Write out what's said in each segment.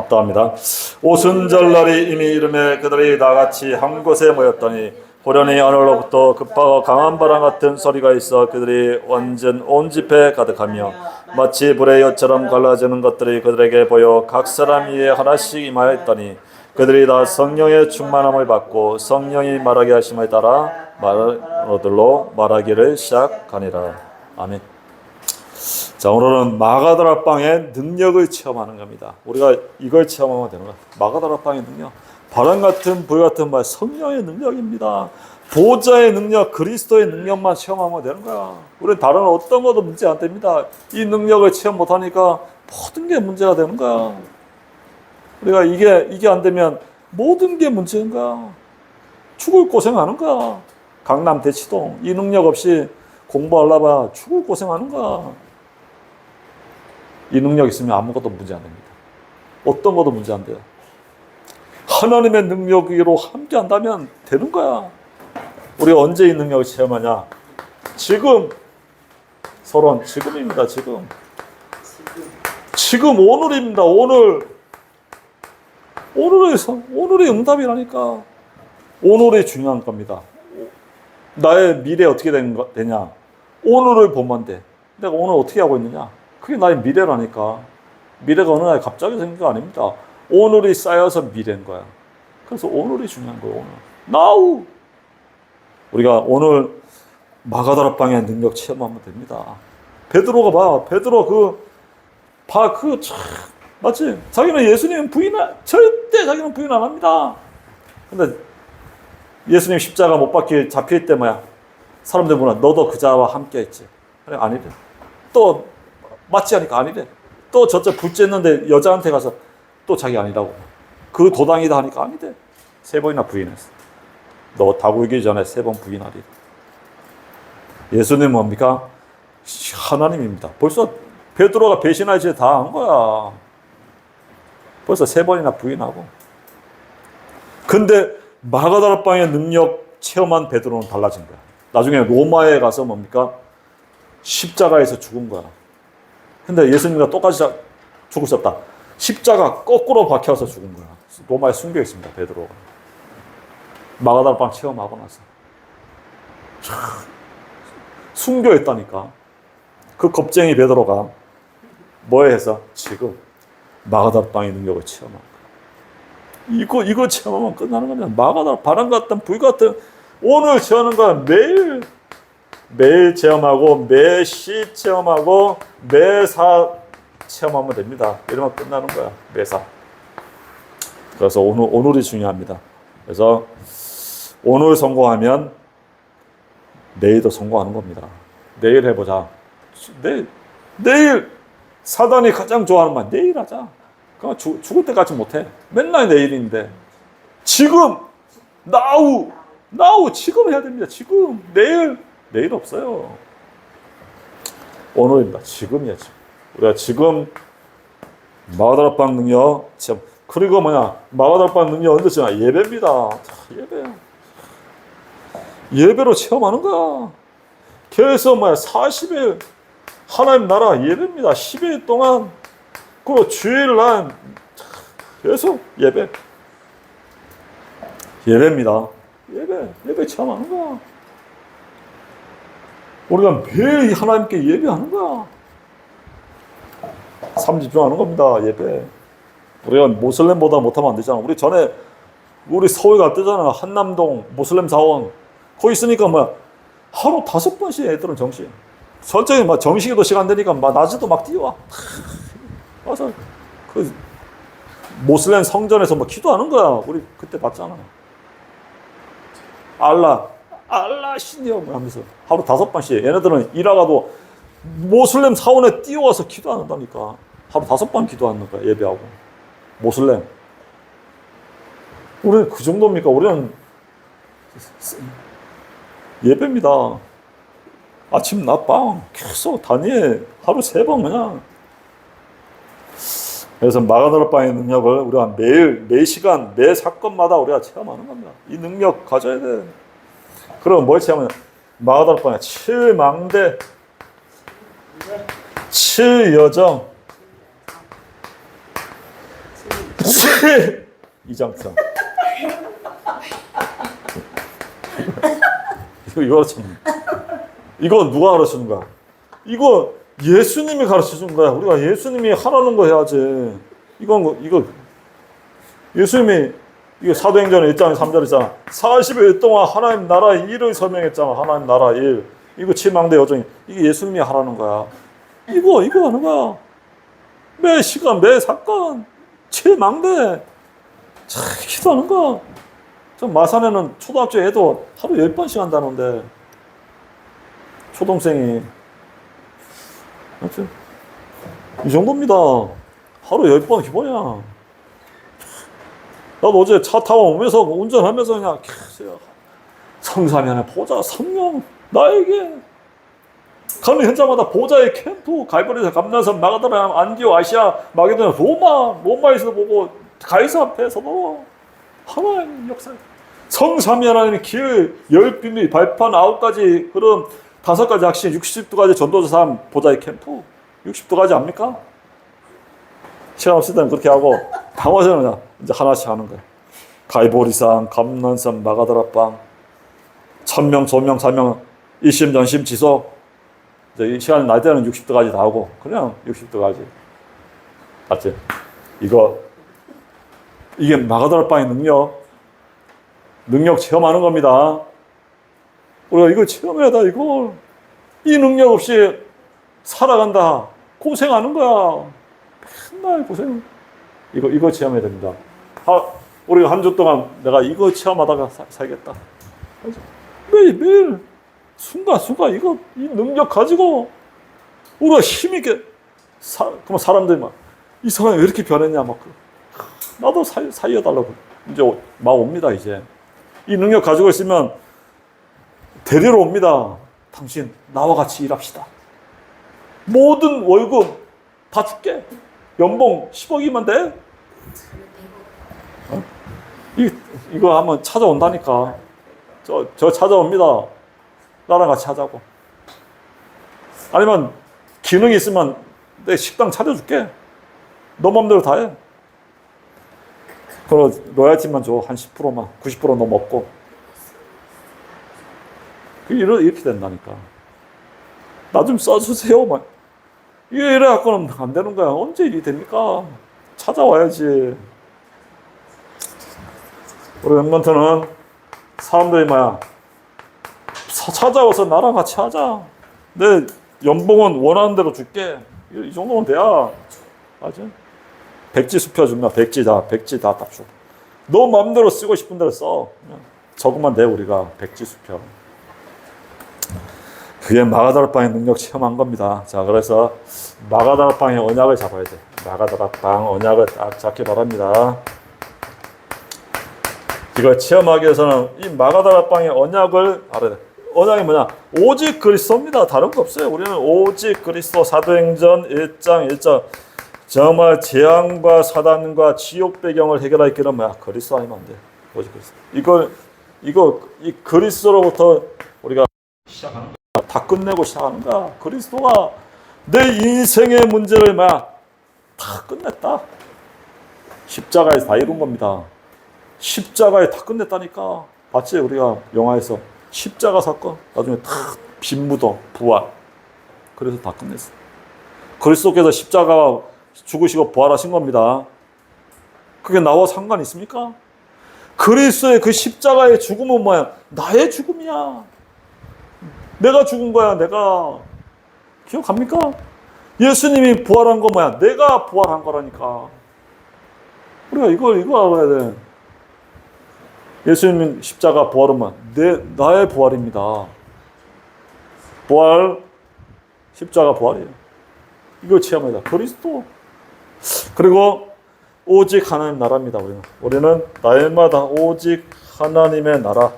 합당합니다. 오순절날이 이미 이름에 그들이 나같이 한 곳에 모였더니 호련히 하늘로부터 급하고 강한 바람 같은 소리가 있어 그들이 완전 온 집에 가득하며 마치 불의 엿처럼 갈라지는 것들이 그들에게 보여 각 사람 위에 하나씩 임하였더니 그들이 다 성령의 충만함을 받고 성령이 말하게 하심에 따라 말로들로 말하기를 시작하니라. 아멘. 자 오늘은 마가다라 빵의 능력을 체험하는 겁니다. 우리가 이걸 체험하면 되는 거야. 마가다라 빵의 능력. 바람 같은 불 같은 말 성령의 능력입니다. 보좌의 능력, 그리스도의 능력만 체험하면 되는 거야. 우리는 다른 어떤 것도 문제 안 됩니다. 이 능력을 체험 못 하니까 모든 게 문제가 되는 거야. 우리가 이게 이게 안 되면 모든 게 문제인 거야. 죽을 고생하는 거야. 강남 대치동 이 능력 없이 공부하려봐 죽을 고생하는 거야. 이 능력 있으면 아무것도 문제 안 됩니다. 어떤 것도 문제 안 돼요. 하나님의 능력으로 함께 한다면 되는 거야. 우리가 언제 이 능력을 체험하냐? 지금. 서론 지금입니다. 지금. 지금 오늘입니다. 오늘. 오늘의 선- 오늘의 응답이라니까. 오늘이 중요한 겁니다. 나의 미래 어떻게 되냐? 오늘을 보면 돼. 내가 오늘 어떻게 하고 있느냐? 그게 나의 미래라니까. 미래가 어느 날 갑자기 생긴 거 아닙니다. 오늘이 쌓여서 미래인 거야. 그래서 오늘이 중요한 거예요, 오늘. 나우! 우리가 오늘 마가다라방의 능력 체험하면 됩니다. 베드로가 봐. 베드로 그, 봐, 그, 참, 맞지? 자기는 예수님 부인, 절대 자기는 부인 안 합니다. 근데 예수님 십자가 못 박혀 잡힐 때 뭐야? 사람들 보나 너도 그자와 함께 했지. 아니래. 또, 맞지 않으니까 아니래. 또 저쪽 불 쬐는데 여자한테 가서 또 자기 아니라고. 그 도당이다 하니까 아니래. 세 번이나 부인했어. 너 다굴기 전에 세 번 부인하리. 예수님 뭡니까? 하나님입니다. 벌써 베드로가 배신할 짓 다 한 거야. 벌써 세 번이나 부인하고. 근데 마가다라방의 능력 체험한 베드로는 달라진 거야. 나중에 로마에 가서 뭡니까? 십자가에서 죽은 거야. 근데 예수님과 똑같이 없다. 십자가 거꾸로 박혀서 죽은 거야. 로마에 숨겨 있습니다, 베드로가. 마가다라방 체험하고 나서. 참, 숨겨 있다니까. 그 겁쟁이 베드로가 뭐에 해서 지금 마가다라방의 능력을 체험한 거야. 이거 이거 체험하면 끝나는 겁니다. 마가다 바람 같은 불 같은 오늘 체험하는 건 매일 매일 체험하고 매 시 체험하고 매사 체험하면 됩니다. 이러면 끝나는 거야. 매사. 그래서 오늘 오늘이 중요합니다. 그래서 오늘 성공하면 내일도 성공하는 겁니다. 내일 해보자. 내일 내일 사단이 가장 좋아하는 말 내일 하자. 죽, 죽을 때까지 못해. 맨날 내일인데 지금 나우 나우 지금 해야 됩니다. 지금 내일 내일 없어요. 오늘입니다. 지금이야 지금. 우리가 지금 마가다락방 능력 참 그리고 뭐냐 마가다락방 능력 언제 잖아 예배입니다. 자, 예배 예배로 체험하는 거야. 그래서 뭐야 40일 하나님 나라 예배입니다. 10일 동안 그리고 주일날 계속 예배. 예배입니다. 예배, 예배 체험하는 거야. 우리가 매일 하나님께 예배하는 거야. 삶 집중하는 겁니다. 예배. 우리가 모슬렘보다 못하면 안 되잖아. 우리 전에 우리 서울 갔대잖아. 한남동 모슬렘 사원. 거기 있으니까 뭐 하루 다섯 번씩 애들은 정식. 설정이 막 정식에도 시간 되니까 막 낮에도 막 뛰어와. 와서 그 모슬렘 성전에서 뭐 기도하는 거야. 우리 그때 봤잖아. 알라, 알라 신이여 하면서 하루 다섯 번씩. 얘네들은 일하가도 모슬렘 사원에 뛰어와서 기도한다니까. 하루 다섯 번 기도하는 거야. 예배하고. 모슬렘. 우리는 그 정도입니까? 우리는 예배입니다. 아침 낮밤 계속 다니엘 하루 세 번 그냥 그래서 마가다라방의 능력을 우리가 매일 매 시간 매 사건마다 우리가 체험하는 겁니다. 이 능력 가져야 돼. 그럼 뭘 체험하냐? 마가다라방의 칠망대, 칠여정, 이장성. 이거 이거 참. 이거 누가 가르치는 거야? 이거 예수님이 가르쳐 준 거야. 우리가 예수님이 하라는 거 해야지. 이건 뭐- 이거 예수님이 이거 사도행전 1장 3절 있잖아. 40일 동안 하나님 나라 일을 설명했잖아. 하나님 나라 일. 이거 칠망대 여정이 이게 예수님이 하라는 거야. 이거 이거 하는 거야. 매 시간 매 사건 칠망대 참 기도하는 거야. 저 마산에는 초등학교 애도 하루 열 번씩 한다는데 초동생이 하여튼 이 정도입니다. 하루 열번 기본이야. 나도 어제 차 타고 오면서 운전하면서 그냥 계속 성사면에 보자. 성령 나에게. 가는 현장마다 보자의 캠프 갈보리에서 감난산 마가다라 안디오 아시아 마게도냐 로마 로마에서 보고 가이사 앞에서도 하나님 역사 성삼위 하나님의 길, 열 비밀, 발판 아홉 가지 그런 다섯 가지 핵심, 60도 전도자 삶 보자의 캠프. 60도 가지 압니까? 시간 없을 때는 그렇게 하고 방어전은 그냥 이제 하나씩 하는 거야. 가이보리산, 감난산, 마가다라빵, 천명, 조명, 사명, 일심, 전심, 지속. 이제 이 시간 날 때는 60도까지 다 하고 그냥 60도까지. 맞지? 이거 이게 마가다라빵의 능력, 능력 체험하는 겁니다. 우리가 이걸 체험해야 돼, 이걸. 이 능력 없이 살아간다. 고생하는 거야. 맨날 고생. 이거 이거 체험해야 됩니다. 하, 우리가 한 주 동안 내가 이거 체험하다가 사, 살겠다. 매일 매일 순간 순간 이거 이 능력 가지고 우리가 힘 있게 사, 그러면 사람들이 막 이 사람이 왜 이렇게 변했냐 막 그, 나도 살 살려달라고 이제 오- 막 옵니다 이제 이 능력 가지고 있으면 데리러 옵니다. 당신 나와 같이 일합시다. 모든 월급 다 줄게. 연봉 10억이면 돼? 어? 이, 이거 한번 찾아온다니까. 저, 저 찾아옵니다. 나랑 같이 하자고. 아니면 기능이 있으면 내 식당 차려줄게. 너 맘대로 다 해. 그럼 로얄티만 줘. 한 10%만. 90%너 먹고. 그 이렇게 된다니까. 나 좀 써주세요. 막. 이게 이래 갖고는 안 되는 거야. 언제 일이 됩니까? 찾아와야지. 우리 랩먼트는 사람들이 뭐야. 사- 찾아와서 나랑 같이 하자. 내 연봉은 원하는 대로 줄게. 이, 이 정도면 돼야. 맞아. 백지 수표 준다. 백지 다. 백지 다 딱 줘. 너 마음대로 쓰고 싶은 대로 써. 적으면 돼, 우리가. 백지 수표. 그게 마가다락방의 능력 체험한 겁니다. 자, 그래서 마가다락방의 언약을 잡아야 돼. 마가다락방 언약을 딱 잡기 바랍니다. 이걸 체험하기 위해서는 이 마가다락방의 언약을 알아야 돼. 언약이 뭐냐? 오직 그리스도입니다. 다른 거 없어요. 우리는 오직 그리스도 사도행전 1장 1장 정말 재앙과 사단과 지옥 배경을 길은 뭐야? 그리스도 아니면 안 돼. 오직 그리스도. 이걸 이거 이 그리스도로부터 우리가 시작하는. 다 끝내고 거야. 그리스도가 내 인생의 문제를 막 다 끝냈다. 십자가에서 다 이룬 겁니다. 십자가에 다 끝냈다니까. 봤지 우리가 영화에서 십자가 사건 나중에 다 빈무도 부활. 그래서 다 끝냈어. 그리스도께서 십자가 죽으시고 부활하신 겁니다. 그게 나와 상관 있습니까? 그리스도의 그 십자가의 죽음은 뭐야? 나의 죽음이야. 내가 죽은 거야, 내가. 기억합니까? 예수님이 부활한 거 뭐야? 내가 부활한 거라니까. 우리가 이걸, 이거 알아야 돼. 예수님 십자가 부활은 뭐야? 내, 나의 부활입니다. 부활, 십자가 부활이에요. 이거 체험해야 돼. 그리스도. 그리고 오직 하나님 나라입니다, 우리는. 우리는 날마다 오직 하나님의 나라.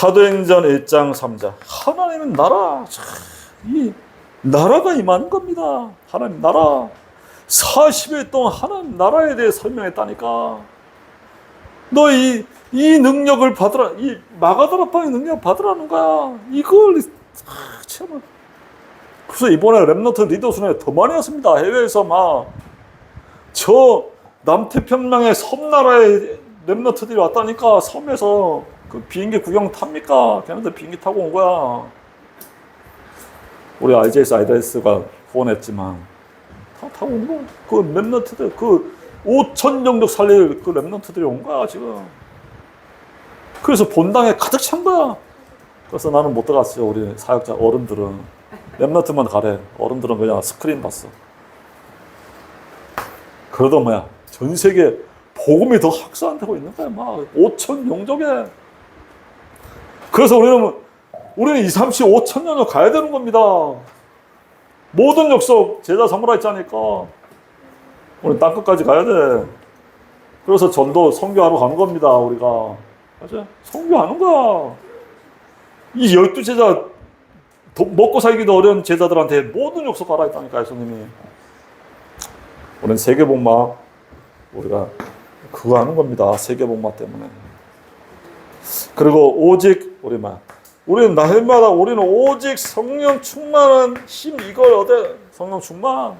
사도행전 1장 3절. 하나님은 나라. 참, 이 나라가 임하는 겁니다. 하나님 나라. 40일 동안 하나님 나라에 대해 설명했다니까. 너 이 이 능력을 받으라 이 마가다라방의 능력 받으라는 거야. 이걸 아, 참. 그래서 이번에 랩너트 리더순에 더 많이 왔습니다. 해외에서 막. 저 남태평양의 섬나라의 랩너트들이 왔다니까 섬에서 그 비행기 구경 탑니까? 걔네들 비행기 타고 온 거야. 우리 IJS 아이드레스가 후원했지만 다 타고 온 거. 그 랩너트들 그 5천 정도 살릴 그 랩너트들이 온 거야 지금. 그래서 본당에 가득 찬 거야. 그래서 나는 못 들어갔어요. 우리 사역자 어른들은 랩너트만 가래. 어른들은 그냥 스크린 봤어. 그러다 뭐야 전 세계 복음이 더 확산되고 있는 거야. 막 5천 용족에. 그래서 우리는 우리는 2, 3, 5, 5천 년을 가야 되는 겁니다. 모든 역석 제자 사무라이 짜니까 우리 땅끝까지 가야 돼. 그래서 전도 선교하러 가는 겁니다. 우리가 맞아 선교하는 거야. 이 열두 제자 도- 먹고 살기도 어려운 제자들한테 모든 역석 가라 했다니까 예수님이. 우리는 세계복마 우리가 그거 하는 겁니다. 세계복마 때문에. 그리고 오직 우리 말 우리는 날마다 우리는 오직 성령 충만한 힘 이걸 얻어 성령 충만.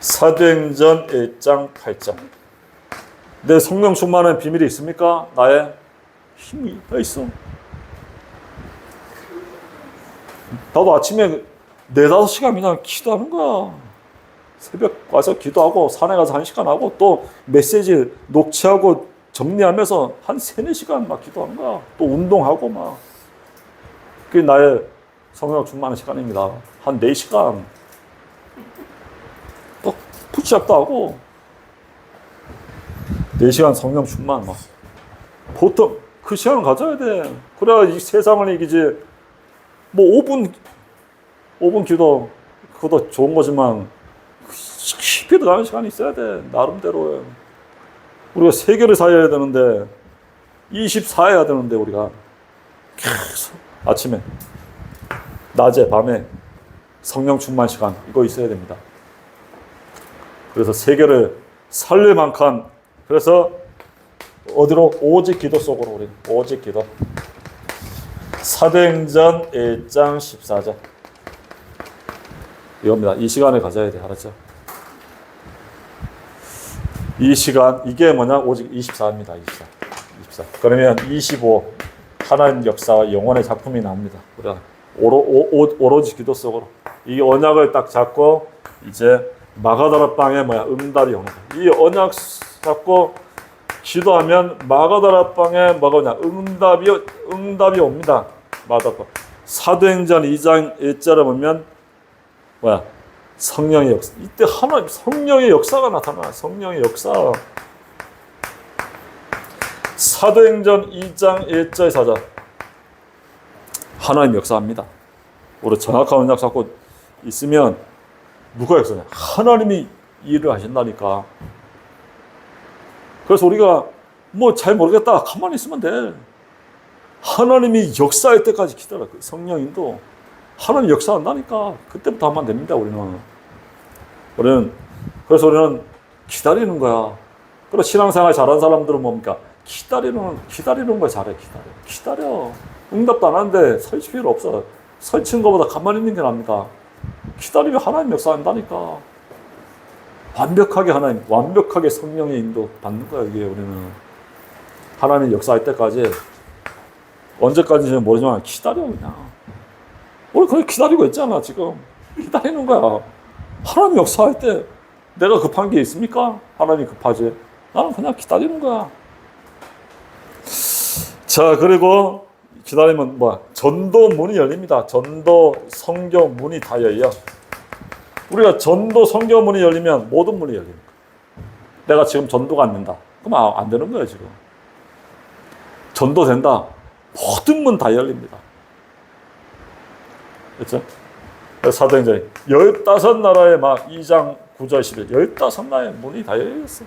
사도행전 1장 8장. 내 성령 충만한 비밀이 있습니까? 나의 힘이 다 있어. 나도 아침에 네다섯 시간 그냥 기도하는 거야. 새벽 와서 기도하고 산에 가서 한 시간 하고 또 메시지 녹취하고 정리하면서 한 세네 시간 막 기도하는 거야. 또 운동하고 막. 그게 나의 성령 충만한 시간입니다. 한네 시간. 또 푸시업도 하고. 네 시간 성령 충만 막. 보통 그 시간을 가져야 돼. 그래야 이 세상을 이기지. 뭐 5분 5분 기도 그것도 좋은 거지만 깊이 들어가는 시간이 있어야 돼 나름대로 우리가 세 개를 사야 되는데 24 해야 되는데 우리가 계속 아침에 낮에 밤에 성령 충만 시간 이거 있어야 됩니다 그래서 세 개를 살릴 만큼 그래서 어디로 오직 기도 속으로 우리 오직 기도 사도행전 1장 14절 이겁니다. 이 시간을 가져야 돼. 알았죠? 이 시간 이게 뭐냐? 오직 24입니다. 24. 24. 그러면 25 하나님 역사와 영원의 작품이 나옵니다. 우리가 오로, 오, 오, 오로지 기도 속으로 이 언약을 딱 잡고 이제 마가다라 빵에 뭐야 응답이 오는 거야. 이 언약 잡고 기도하면 마가다라 빵에 뭐가 냐 응답이 응답이 옵니다. 마가다라 빵. 사도행전 2장 1절에 보면 뭐야 성령의 역사. 이때 하나님 성령의 역사가 나타나. 성령의 역사. 사도행전 2장 1절 4절. 하나님 역사합니다. 우리 정확한 언약 잡고 있으면 누가 역사냐? 하나님이 일을 하신다니까. 그래서 우리가 뭐 잘 모르겠다. 가만히 있으면 돼. 하나님이 역사할 때까지 기다려. 그 성령인도 하나님 역사한다니까. 그때부터 하면 됩니다 우리는 우리는 그래서 우리는 기다리는 거야. 그리고 신앙생활 잘한 사람들은 뭡니까? 기다리는 기다리는 걸 잘해 기다려. 기다려. 응답도 안 하는데 설치 필요 없어. 설치는 것보다 가만히 있는 게 납니다 기다리면 하나님 역사한다니까. 완벽하게 하나님 완벽하게 성령의 인도 받는 거야 이게 우리는. 하나님 역사할 때까지. 언제까지는 모르지만 기다려 그냥. 우리 거의 기다리고 있잖아 지금. 기다리는 거야 하나님 역사할 때 내가 급한 게 있습니까? 하나님이 급하지. 나는 그냥 기다리는 거야. 자 그리고 기다리면 뭐야? 전도 문이 열립니다. 전도 성교 문이 다 열려. 우리가 전도 성교 문이 열리면 모든 문이 거야. 내가 지금 전도가 안 된다. 그럼 아, 안 되는 거야 지금. 전도 된다. 모든 문 다 열립니다. 그렇죠? 사도행전 15나라의 막 2장 9절 11 15나라의 문이 다 열렸어.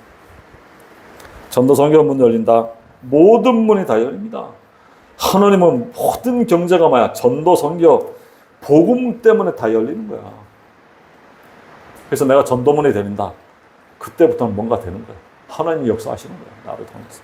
전도 성경 문 열린다. 모든 문이 다 열립니다. 하나님은 모든 경제가 뭐야? 전도 성교 복음 때문에 다 열리는 거야. 그래서 내가 전도문이 되는다. 그때부터는 뭔가 되는 거야. 하나님이 역사하시는 거야. 나를 통해서.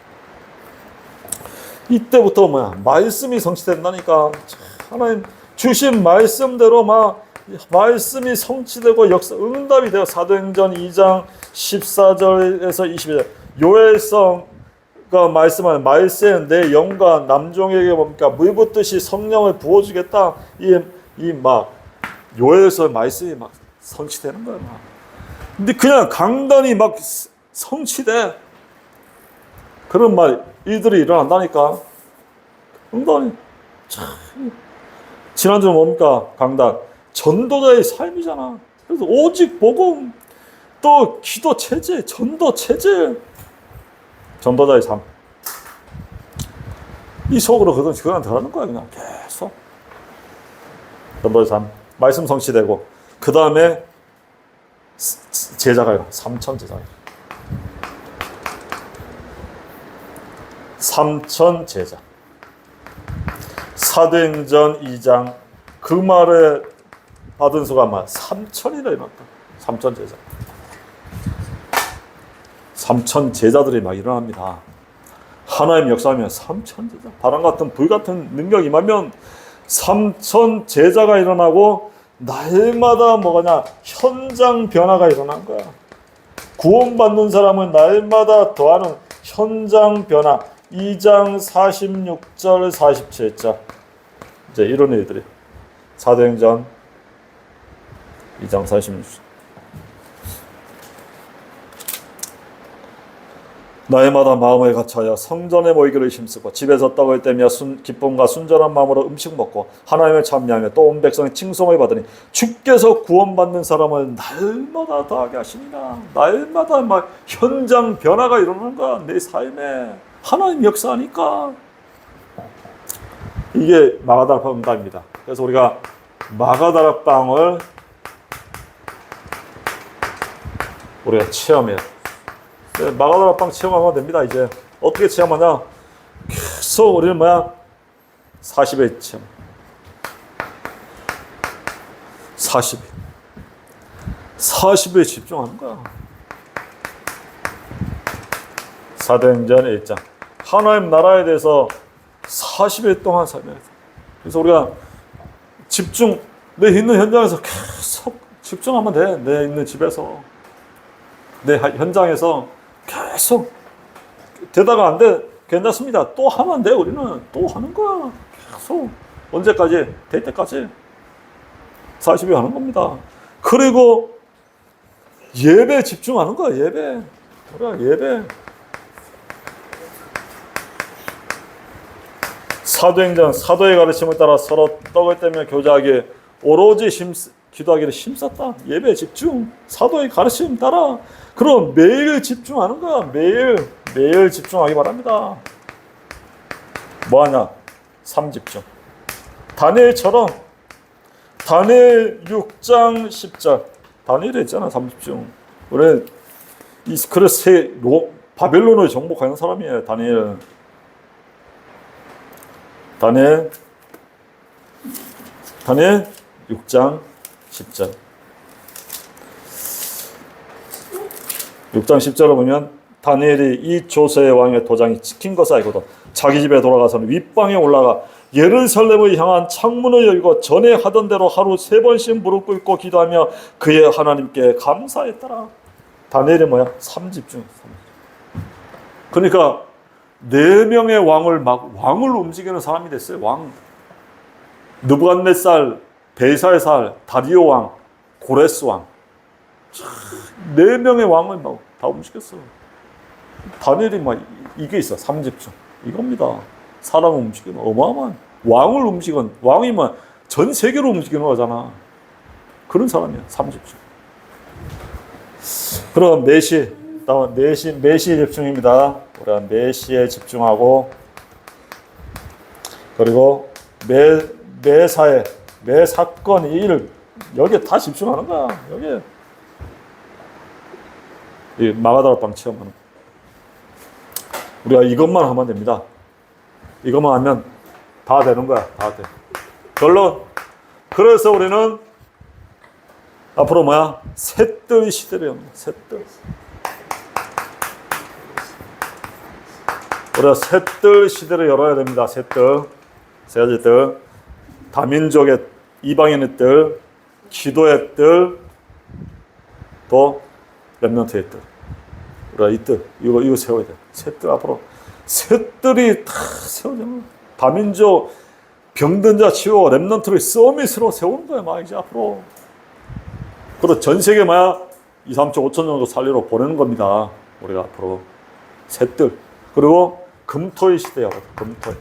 이때부터 뭐야? 말씀이 성취된다니까. 참, 하나님 주신 말씀대로 막 말씀이 성취되고 역사 응답이 되어 사도행전 2장 14절에서 22절. 요엘성가 말씀하는 말세 내 영과 남종에게 뭡니까? 물붓듯이 성령을 부어주겠다. 이이막 요엘서 말씀이 막 성취되는 거야 막. 근데 그냥 강단이 막 성취돼. 그런 말 일들이 일어난다니까. 응답이 참 지난주 뭡니까? 강단 전도자의 삶이잖아. 그래서 오직 복음 또 기도 체제, 전도 체제, 전도자의 삶. 이 속으로 그건 그건 들어가는 거야 그냥 계속. 전도의 삶, 말씀 성취되고 그 다음에 제자가 일어나. 삼천 제자. 삼천 제자. 사도행전 2장 그 말에 받은 수가 아마 3천이나 일어났다. 3천 제자. 3천 제자들이 막 일어납니다. 하나님 역사하면 3천 제자. 바람 같은 불 같은 능력이 임하면 3천 제자가 일어나고 날마다 뭐가냐 현장 변화가 일어난 거야. 구원받는 사람은 날마다 더하는 현장 변화. 2장 46절 47절. 이제 이런 일들이 사도행전 2장 46절. 날마다 마음을 갖춰야 성전에 모이기를 힘쓰고 집에서 떡을 떼며 순, 기쁨과 순전한 마음으로 음식 먹고 하나님을 찬미하며 또 온 백성의 칭송을 받으니 주께서 구원받는 사람을 날마다 더하게 하시니라. 날마다 막 현장 변화가 일어나는 거야 내 삶에. 하나님 역사하니까. 이게 마가다락방 응답입니다. 그래서 우리가 마가다락방을 우리가 체험해야 돼. 네, 마가다락방 체험하면 됩니다. 이제 어떻게 체험하냐? 계속 우리는 뭐야? 40회 체험. 40회. 40회 집중하는 거야. 사도행전 1장. 하나님 나라에 대해서 40회 동안 설명해 그래서 우리가 집중, 내 있는 현장에서 계속 집중하면 돼. 내 있는 집에서. 내 하- 현장에서 계속 되다가 안 돼. 괜찮습니다. 또 하면 돼. 우리는 또 하는 거야. 계속. 언제까지? 될 때까지. 40일 하는 겁니다. 그리고 예배 집중하는 거야. 예배. 우리가 예배. 사도행전 사도의 가르침을 따라 서로 떡을 떼며 교제하기 오로지 힘 기도하기를 힘썼다. 예배 집중. 사도의 가르침 따라 그럼 매일 집중하는 거야. 매일 매일 집중하기 바랍니다. 뭐 하냐? 삼집중. 다니엘처럼 다니엘 6장 10절. 다니엘 했잖아. 삼집중. 우리 이 그래서 세 로, 바벨론을 정복하는 사람이에요. 다니엘. 다니엘 다니엘 6장 10절. 6장 10절을 보면 다니엘이 이 조세의 왕의 도장이 찍힌 것을 알고도 자기 집에 돌아가서는 윗방에 올라가 예루살렘을 향한 창문을 열고 전에 하던 대로 하루 세 번씩 무릎 꿇고 기도하며 그의 하나님께 감사했더라. 다니엘이 뭐야? 삼집중. 그러니까 네 명의 왕을 막 왕을 움직이는 사람이 됐어요. 왕. 느부갓네살, 벨살살, 다리오 왕, 고레스 왕. 네 명의 왕을 막 다 움직였어. 다니엘이 막 이게 있어. 삼집중. 이겁니다. 사람을 움직이는 어마어마한 왕을 움직인 왕이면 전 세계로 움직이는 거잖아. 그런 사람이야. 삼집중. 그럼 메시 다음 메시 메시에 집중입니다. 우리가 메시에 집중하고 그리고 매 매사에 매 사건 일 여기에 다 집중하는 거야. 여기에 이 마가다락방 체험하는 거. 우리가 이것만 하면 됩니다. 이것만 하면 다 되는 거야. 다 돼. 결론. 그래서 우리는 앞으로 뭐야? 셋들 시대를 엽니다. 셋들. 우리가 셋들 시대를 열어야 됩니다. 셋들. 셋들. 다민족의 이방인의 뜰, 기도의 뜰, 또 렘넌트의 뜰. 우리가 이 뜰, 이거 이거 세워야 돼. 새뜰 앞으로 새 뜰이 다 세워지면 다민족 병든 자 치워 렘넌트를 서밋으로 세우는 거야, 막 이제 앞으로. 그리고 전 세계 막 2, 3천, 5천 정도 살리러 보내는 겁니다. 우리가 앞으로 새뜰. 그리고 금토의 시대야, 금토의.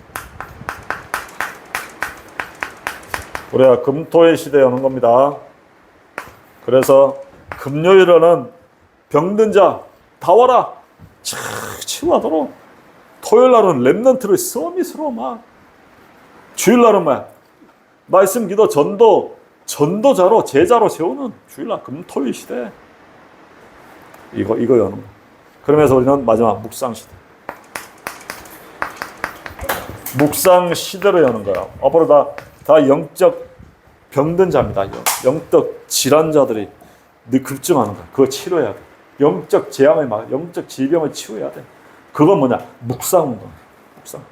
우리가 금토의 시대에 오는 겁니다. 그래서 금요일에는 병든 자 다 와라. 착 치유하도록. 토요일 날은 랩런트를 서밋으로 막. 주일 날은 막 말씀 기도 전도 전도자로 제자로 세우는 주일날 금토일 시대. 이거 이거 여는 거. 그러면서 우리는 마지막 묵상 시대. 묵상 시대를 여는 거야. 앞으로 다, 다 영적 병든 자입니다. 영, 영적 질환자들이 늘 급증하는 거야. 그거 치료해야 돼. 영적 재앙을 막, 영적 질병을 치유해야 돼. 그건 뭐냐? 묵상 운동. 묵상.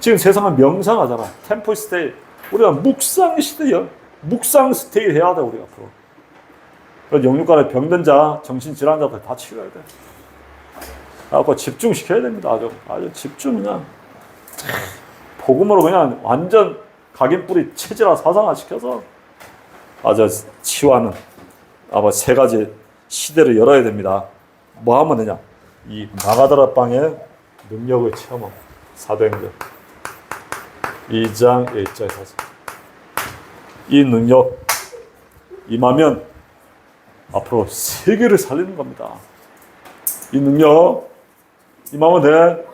지금 세상은 명상하잖아. 템플 스테이. 우리가 묵상 시대야. 묵상 스테이 해야 돼, 우리가 앞으로. 그래서 영육간에 병든 자, 정신 질환자들 다 치료해야 돼. 그래갖고 집중시켜야 됩니다. 아주, 아주 집중 그냥. 복음으로 그냥 완전 각인 뿌리 체질화 사상화 시켜서 아주 치유하는 아마 세 가지 시대를 열어야 됩니다. 뭐 하면 되냐? 이 마가다라 빵의 능력을 체험하고 사도행전 2장 1절 4절 이 능력 임하면 앞으로 세계를 살리는 겁니다. 이 능력 임하면 돼.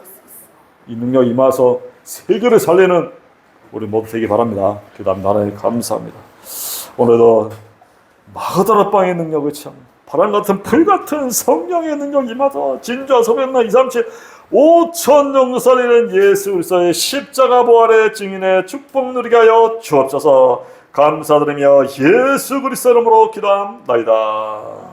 이 능력 임하서 세계를 살리는 우리 모두 되기 바랍니다. 그다음 나라에 감사합니다. 오늘도 마가다라 빵의 능력을 참 바람 같은 불 같은 성령의 능력 임하서 진주와 소변나 2, 3, 7 5천 정도 살리는 예수 그리스도의 십자가 부활의 증인의 축복 누리게 하여 주옵소서 감사드리며 예수 그리스도 이름으로 기도합나이다.